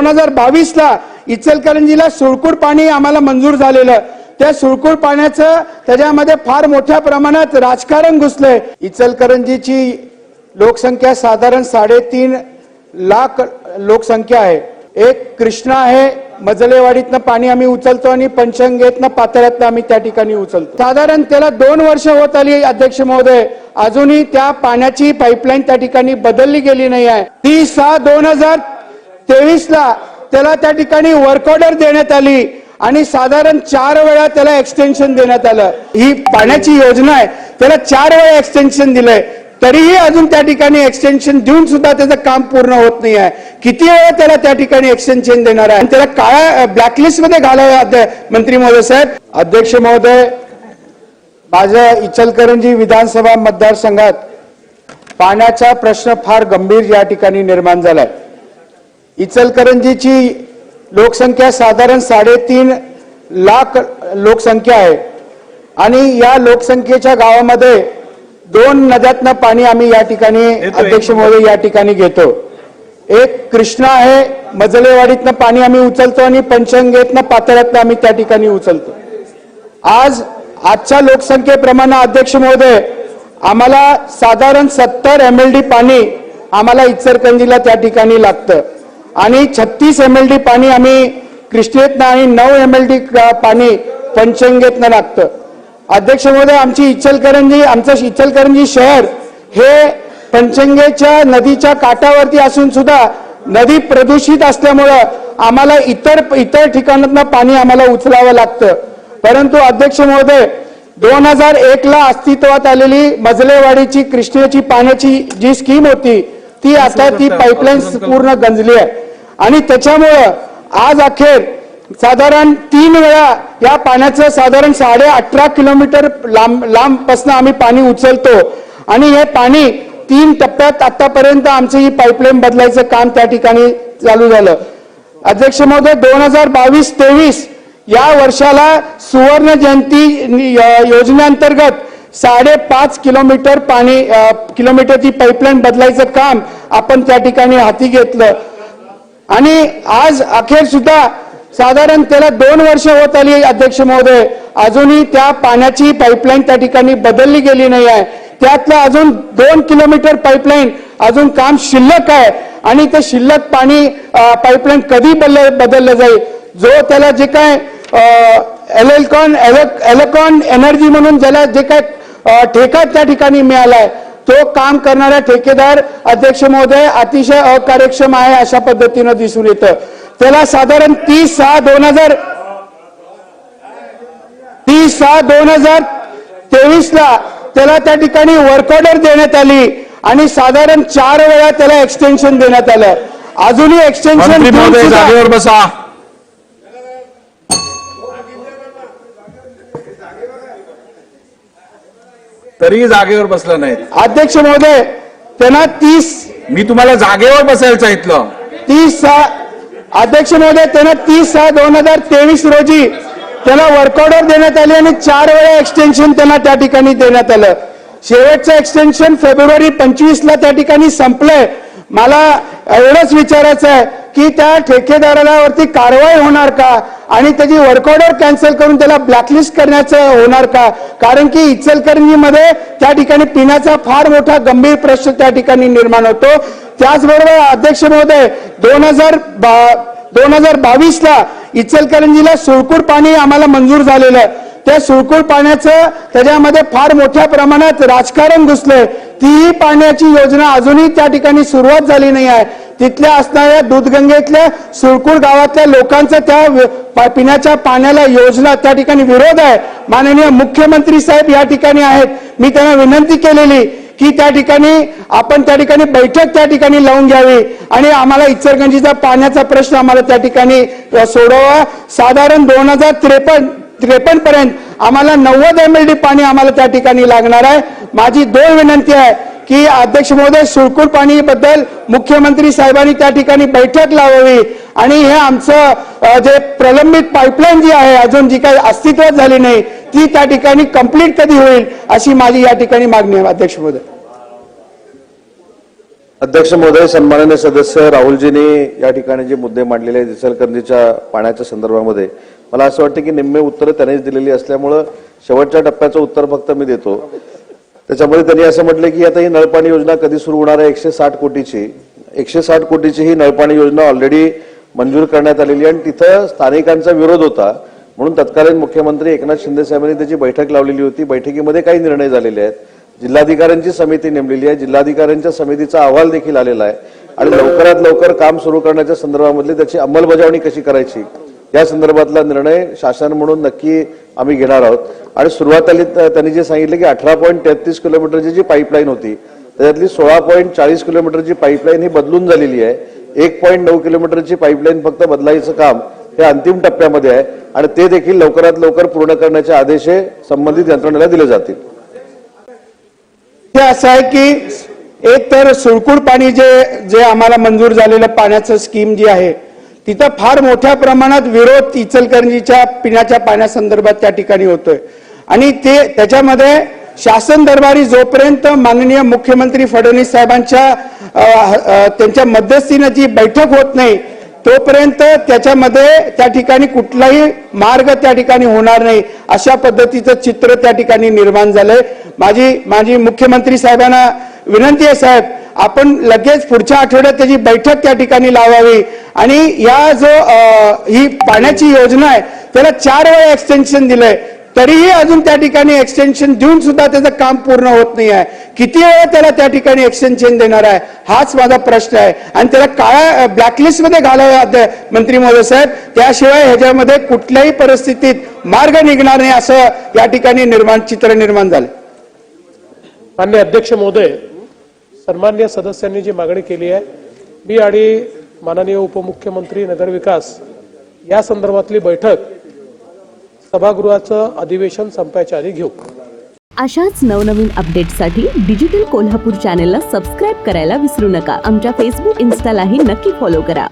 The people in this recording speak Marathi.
दोन हजार बावीस ला इचलकरंजीला सुळकूर पाणी आम्हाला मंजूर झालेलं. त्या सुळकूर पाण्याचं त्याच्यामध्ये फार मोठ्या प्रमाणात राजकारण घुसलंय. इचलकरंजीची लोकसंख्या साधारण साडेतीन लाख लोकसंख्या आहे. एक कृष्णा आहे मजलेवाडीतनं पाणी आम्ही उचलतो आणि पंचंगेतनं पातळ्यातनं आम्ही त्या ठिकाणी उचलतो. साधारण त्याला दोन वर्ष होत आली अध्यक्ष महोदय. अजूनही त्या पाण्याची पाईपलाईन त्या ठिकाणी बदलली गेली नाही आहे. ती सहा दोन हजार तेवीस ला त्याला त्या ठिकाणी वर्क ऑर्डर देण्यात आली आणि साधारण चार वेळा त्याला एक्सटेन्शन देण्यात आलं. ही पाण्याची योजना आहे. त्याला चार वेळा एक्सटेन्शन दिलंय. तरीही अजून त्या ठिकाणी एक्सटेन्शन देऊन सुद्धा त्याचं काम पूर्ण होत नाही आहे. किती वेळा त्याला त्या ठिकाणी एक्सटेन्शन देणार आहे? आणि त्याला काळ्या ब्लॅकलिस्टमध्ये घालावं मंत्री महोदय साहेब. अध्यक्ष महोदय माझ्या इचलकरंजी विधानसभा मतदारसंघात पाण्याचा प्रश्न फार गंभीर या ठिकाणी निर्माण झालाय. इचलकरंजीची लोकसंख्या साधारण साडेतीन लाख लोकसंख्या आहे. आणि या लोकसंख्येच्या गावामध्ये दोन नद्यातनं पाणी आम्ही या ठिकाणी अध्यक्ष महोदय या ठिकाणी घेतो. एक कृष्णा आहे मजलेवाडीतनं पाणी आम्ही उचलतो आणि पंचंगेतनं पातळ्यातनं आम्ही त्या ठिकाणी उचलतो. आज आजच्या लोकसंख्येप्रमाणे अध्यक्ष महोदय आम्हाला साधारण सत्तर एम एल डी पाणी आम्हाला इचलकरंजीला त्या ठिकाणी लागतं. आणि छत्तीस एम एल डी पाणी आम्ही कृष्णेतनं आणि नऊ एम एल डी पाणी पंचंगेतनं लागतं. अध्यक्ष महोदय आमची इचलकरंजी आमचं इचलकरंजी शहर हे पंचंगेच्या नदीच्या काठावरती असून सुद्धा नदी प्रदूषित असल्यामुळं आम्हाला इतर इतर ठिकाणातनं पाणी आम्हाला उचलावं लागतं. परंतु अध्यक्ष महोदय दोन हजार एकला अस्तित्वात आलेली मजलेवाडीची कृष्णेची पाण्याची जी स्कीम होती ती आता ती पाईपलाईन पूर्ण गंजली आहे. आणि त्याच्यामुळं आज अखेर साधारण तीन वेळा या पाण्याचं साधारण साडे अठरा किलोमीटर लांब लांबपासून आम्ही पाणी उचलतो. आणि हे पाणी तीन टप्प्यात आतापर्यंत आमचं ही पाईपलाईन बदलायचं काम त्या ठिकाणी चालू झालं. अध्यक्ष महोदय दोन हजार बावीस तेवीस या वर्षाला सुवर्ण जयंती योजनेअंतर्गत साडेपाच किलोमीटर पाणी किलोमीटरची पाईपलाईन बदलायचं काम आपण त्या ठिकाणी हाती घेतलं. आणि आज अखेर सुद्धा साधारण त्याला दोन वर्ष होत आली अध्यक्ष महोदय. अजूनही त्या पाण्याची पाईपलाईन त्या ठिकाणी बदलली गेली नाही आहे. त्यातलं अजून दोन किलोमीटर पाईपलाईन अजून काम शिल्लक आहे. आणि ते शिल्लक पाणी पाईपलाईन कधी बदल बदललं जाईल? जो त्याला जे काय एलेकॉन एलेकॉन एनर्जी म्हणून ज्याला जे काय ठेका त्या ठिकाणी मिळालाय. तो काम करणारा ठेकेदार अध्यक्ष महोदय अतिशय अकार्यक्षम आहे अशा पद्धतीनं दिसून येतं. त्याला साधारण तीस सहा दोन हजार तीस सहा दोन हजार तेवीस ला त्याला त्या ठिकाणी वर्क ऑर्डर देण्यात आली आणि साधारण चार वेळा त्याला एक्सटेन्शन देण्यात आलं. अजूनही एक्सटेन्शन जागेवर बसा. तरी जागेवर बसला नाही अध्यक्ष महोदय त्यांना तीस मी तुम्हाला जागेवर बसायला सांगितलं तीस सहा अध्यक्ष महोदय त्यांना तीस सहा दोन हजार तेवीस रोजी त्याला वर्क ऑर्डर देण्यात आली आणि चार वेळा एक्सटेन्शन त्यांना त्या ठिकाणी देण्यात आलं. शेवटचं एक्सटेन्शन फेब्रुवारी पंचवीस ला त्या ठिकाणी संपलंय. मला एवढंच विचारायचं आहे की त्या ठेकेदारावरती कारवाई होणार का? आणि त्याची वर्क ऑर्डर कॅन्सल करून त्याला ब्लॅकलिस्ट करण्याचं होणार का? कारण की इचलकरंजीमध्ये त्या ठिकाणी पिण्याचा फार मोठा गंभीर प्रश्न त्या ठिकाणी निर्माण होतो. त्याचबरोबर अध्यक्ष महोदय दोन हजार दोन हजार बावीसला इचलकरंजीला सुळकूर पाणी आम्हाला मंजूर झालेलं आहे. त्या सुळकूर पाण्याचं त्याच्यामध्ये फार मोठ्या प्रमाणात राजकारण घुसलंय. तीही पाण्याची योजना अजूनही त्या ठिकाणी सुरुवात झाली नाही आहे. तिथल्या असणाऱ्या दूधगंगेतल्या सुळकूर गावातल्या लोकांचं त्या पिण्याच्या पाण्याला योजना त्या ठिकाणी विरोध आहे. माननीय मुख्यमंत्री साहेब या ठिकाणी आहेत. मी त्यांना विनंती केलेली की त्या ठिकाणी आपण त्या ठिकाणी बैठक त्या ठिकाणी लावून घ्यावी आणि आम्हाला इचलगंजीचा पाण्याचा प्रश्न आम्हाला त्या ठिकाणी सोडवा. साधारण दोन हजार त्रेपन्न त्रेपन्न पर्यंत आम्हाला नव्वद एम एल डी पाणी आम्हाला त्या ठिकाणी लागणार आहे. माझी दोन विनंती आहे की अध्यक्ष महोदय सुळकूर पाणी बद्दल मुख्यमंत्री साहेबांनी त्या ठिकाणी बैठक लावावी. आणि हे आमचं जे प्रलंबित पाईपलाईन जी आहे अजून जी काही अस्तित्वात झाली नाही ती त्या ठिकाणी कंप्लीट कधी होईल अशी माझी या ठिकाणी मागणी आहे अध्यक्ष महोदय. अध्यक्ष महोदय सन्माननीय सदस्य राहुलजींनी या ठिकाणी जे मुद्दे मांडलेले आहेत इचलकरंजीच्या पाण्याच्या संदर्भामध्ये मला असं वाटतं की निम्मे उत्तरं त्यांनीच दिलेली असल्यामुळं शेवटच्या टप्प्याचं उत्तर फक्त मी देतो. त्याच्यामध्ये त्यांनी असं म्हटलं की आता ही नळपाणी योजना कधी सुरू होणार आहे? एकशे साठ कोटीची. एकशे साठ कोटीची ही नळपाणी योजना ऑलरेडी मंजूर करण्यात आलेली आहे आणि तिथं स्थानिकांचा विरोध होता. म्हणून तत्कालीन मुख्यमंत्री एकनाथ शिंदे साहेबांनी त्याची बैठक लावलेली होती. बैठकीमध्ये काही निर्णय झालेले आहेत. जिल्हाधिकाऱ्यांची समिती नेमलेली आहे. जिल्हाधिकाऱ्यांच्या समितीचा अहवाल देखील आलेला आहे. आणि लवकरात लवकर काम सुरू करण्याच्या संदर्भामधली त्याची अंमलबजावणी कशी करायची? या संदर्भातला निर्णय शासन म्हणून नक्की आम्ही घेणार आहोत. आणि सुरुवातीला त्यांनी जे सांगितलं की अठरा पॉईंट तेहतीस किलोमीटरची जी पाईपलाईन होती त्याच्यातली सोळा पॉईंट चाळीस किलोमीटरची पाईपलाईन ही बदलून झालेली आहे. एक पॉईंट नऊ किलोमीटरची पाईपलाईन फक्त बदलायचं काम हे अंतिम टप्प्यामध्ये आहे. आणि ते देखील लवकरात लवकर पूर्ण करण्याचे आदेश हे संबंधित यंत्रणेला दिले जातील. हे असं आहे की एक तर सुळकुड पाणी जे जे आम्हाला मंजूर झालेलं पाण्याचं स्कीम जी आहे तिथं फार मोठ्या प्रमाणात विरोध इचलकरंजीच्या पिण्याच्या पाण्यासंदर्भात त्या ठिकाणी होतोय. आणि ते त्याच्यामध्ये शासन दरबारी जोपर्यंत माननीय मुख्यमंत्री फडणवीस साहेबांच्या त्यांच्या मध्यस्थीनं जी बैठक होत नाही तोपर्यंत त्याच्यामध्ये त्या ठिकाणी कुठलाही मार्ग त्या ठिकाणी होणार नाही अशा पद्धतीचं चित्र त्या ठिकाणी निर्माण झालंय. माझी माझी मुख्यमंत्री साहेबांना विनंती आहे साहेब आपण लगेच पुढच्या आठवड्यात त्याची बैठक त्या ठिकाणी लावावी. आणि या जो ही पाण्याची योजना आहे त्याला चार वेळा एक्सटेन्शन दिलंय. तरीही अजून त्या ठिकाणी एक्सटेन्शन देऊन सुद्धा त्याचं काम पूर्ण होत नाही आहे. किती वेळा त्याला त्या ठिकाणी एक्सटेन्शन देणार आहे हाच माझा प्रश्न आहे. आणि त्याला काळ्या ब्लॅकलिस्टमध्ये घालावं मंत्री महोदय साहेब. त्याशिवाय ह्याच्यामध्ये कुठल्याही परिस्थितीत मार्ग निघणार नाही असं या ठिकाणी निर्माण चित्र निर्माण झालं. मान्य अध्यक्ष महोदय सन्मान्य सदस्यांनी जी मागणी केली आहे मी आणि माननीय उपमुख्यमंत्री नगरविकास या संदर्भातली बैठक सभागृहाचं अधिवेशन संपायच्या आधी घेऊ. अशाच नवनवीन अपडेटसाठी डिजिटल कोल्हापूर चॅनेलला सबस्क्राईब करायला विसरू नका. आमच्या फेसबुक इन्स्टालाही नक्की फॉलो करा.